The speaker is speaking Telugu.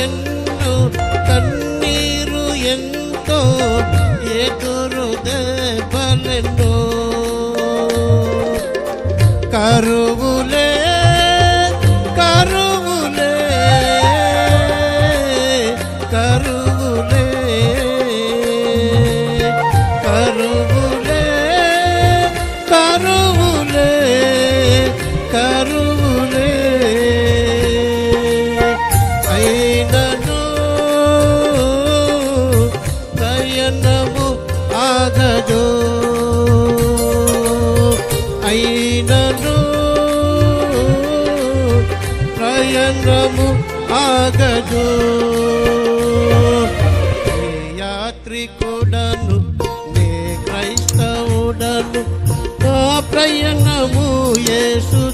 ఎన్నో కన్నీరు ఎంతో ఎదురు దెబ్బలెన్నో కరువులే కరువులే కరువులే కరువులే కరువు ప్రయణము ఆగదు. అయినను ప్రయణము ఆగదు. యాత్రికుడను నే క్రైస్తవుడను నా ప్రయాణము యేసు